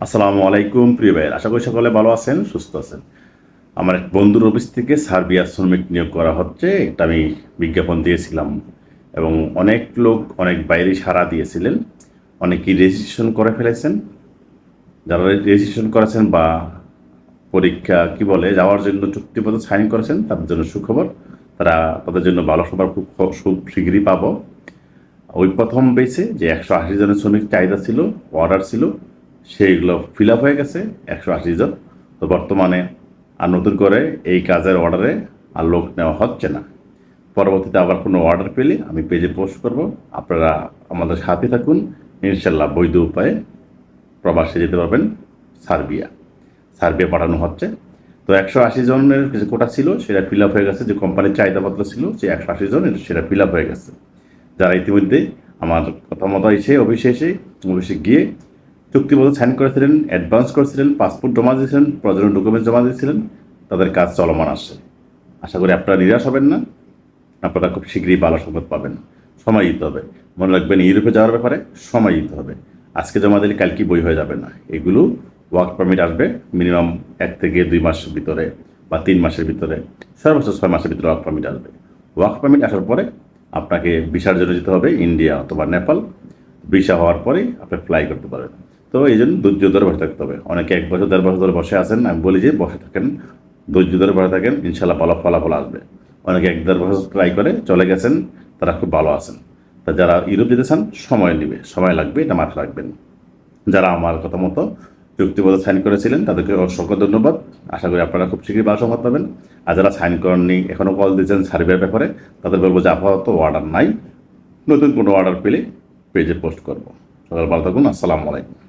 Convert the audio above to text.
আসসালামু আলাইকুম, প্রিয় ভাই আশা করি সকলে ভালো আছেন, সুস্থ আছেন। আমার এক বন্ধুর অফিস থেকে সার্বিয়া শ্রমিক নিয়োগ করা হচ্ছে, এটা আমি বিজ্ঞাপন দিয়েছিলাম এবং অনেক লোক, অনেক বাইরে সাড়া দিয়েছিলেন। অনেকেই রেজিস্ট্রেশন করে ফেলেছেন। যারা রেজিস্ট্রেশন করেছেন বা পরীক্ষা, কি বলে, যাওয়ার জন্য চুক্তিপত্র সাইন করেছেন, তাদের জন্য সুখবর। তারা তাদের জন্য ভালো খবর খুব খুব শীঘ্রই পাবো। ওই প্রথম বেসে যে একশো আশি জনের শ্রমিক চাহিদা ছিল অর্ডার ছিল সেইগুলো ফিল আপ হয়ে গেছে, একশো আশি জন। তো বর্তমানে আর নতুন করে এই কাজের অর্ডারে আর লোক নেওয়া হচ্ছে না। পরবর্তীতে আবার কোনো অর্ডার পেলে আমি পেজে পোস্ট করব। আপনারা আমাদের সাথে থাকুন। ইনশাল্লাহ বৈধ উপায়ে প্রবাসে যেতে পারবেন সার্বিয়া। সার্বিয়া পাঠানো হচ্ছে। তো একশো আশি জনের যে কোটা ছিল সেটা ফিল আপ হয়ে গেছে। যে কোম্পানির চাহিদাপত্র ছিল যে একশো আশি জন সেটা ফিল আপ হয়ে গেছে। যারা ইতিমধ্যে আমার কথা মতো এসে অফিসে এসে অফিসে গিয়ে চুক্তিবদ্ধ সাইন করেছিলেন অ্যাডভান্স করেছিলেন পাসপোর্ট জমা দিয়েছিলেন, প্রয়োজনীয় ডকুমেন্টস জমা দিয়েছিলেন, তাদের কাজ চলমান আসছে আশা করি আপনারা নিরাশ হবেন না, আপনারা খুব শীঘ্রই ভালো সংবাদ পাবেন। সময় দিতে হবে। মনে রাখবেন, ইউরোপে যাওয়ার ব্যাপারে সময় দিতে হবে। আজকে জমা দিলে কালকে বই হয়ে যাবে না। এগুলো ওয়ার্ক পারমিট আসবে মিনিমাম এক থেকে দুই মাসের ভিতরে বা তিন মাসের ভিতরে, সর্বোচ্চ ছয় মাসের ভিতরে ওয়ার্ক পারমিট আসবে। ওয়ার্ক পারমিট আসার পরে আপনাকে ভিসার জন্য যেতে হবে ইন্ডিয়া অথবা নেপাল ভিসা হওয়ার পরেই আপনি ফ্লাই করতে পারবেন। তো এই জন্য ধৈর্য ধরে বসে থাকতে হবে। অনেকে এক বছর, দেড় বছর ধরে বসে আছেন, আমি বলি যে বসে থাকেন, ধৈর্য ধরে বসে থাকেন, ইনশাল্লাহ ভালো ফলাফল আসবে। অনেকে এক, দেড় বছর ট্রাই করে চলে গেছেন, তারা খুব ভালো আছেন। তা যারা ইউরোপ যেতে চান, সময় নেবে, সময় লাগবে, এটা মাথায় রাখবেন। যারা আমার কথা মতো চুক্তিবদ্ধ সাইন করেছিলেন, তাদেরকে অসংখ্য ধন্যবাদ। আশা করি আপনারা খুব শীঘ্রই ভালো সংবাদ পাবেন। আর যারা সাইন করেননি এখনও কল দিয়েছেন সার্ভের ব্যাপারে, তাদের বলব যে আপাতত অর্ডার নাই। নতুন কোনো অর্ডার পেলে পেজে পোস্ট করব। সকাল, ভালো থাকুন, আসসালামু আলাইকুম।